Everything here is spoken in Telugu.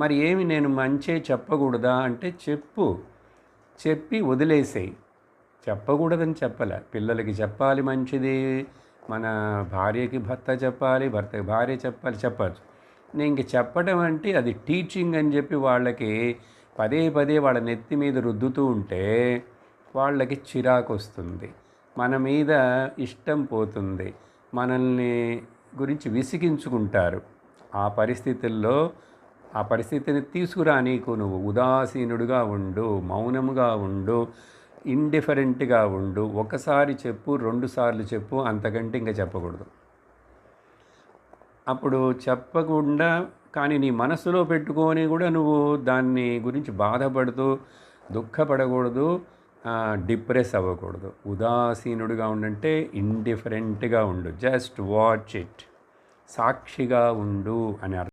మరి ఏమి నేను మంచే చెప్పకూడదా అంటే చెప్పు. చెప్పి వదిలేసేయి. చెప్పకూడదని చెప్పలే. పిల్లలకి చెప్పాలి మంచిది మన భార్యకి భర్త చెప్పాలి భర్తకి భార్య చెప్పాలి చెప్పచ్చు. నేను ఇంక చెప్పడం అంటే అది టీచింగ్ అని చెప్పి వాళ్ళకి పదే పదే వాళ్ళ నెత్తి మీద రుద్దుతూ ఉంటే వాళ్ళకి చిరాకు వస్తుంది మన మీద ఇష్టం పోతుంది. మనల్ని గురించి విసిగించుకుంటారు. ఆ పరిస్థితుల్లో ఆ పరిస్థితిని తీసుకురా నీకు. నువ్వు ఉదాసీనుడుగా ఉండు మౌనముగా ఉండు ఇండిఫరెంట్గా ఉండు. ఒకసారి చెప్పు రెండు సార్లు చెప్పు అంతకంటే ఇంకా చెప్పకూడదు. అప్పుడు చెప్పకుండా కానీ నీ మనసులో పెట్టుకొని కూడా నువ్వు దాన్ని గురించి బాధపడుతూ దుఃఖపడకూడదు డిప్రెస్ అవ్వకూడదు. ఉదాసీనుడిగా ఉండంటే ఇండిఫరెంట్గా ఉండు. జస్ట్ వాచ్ ఇట్ సాక్షిగా ఉండు అని అర్థం.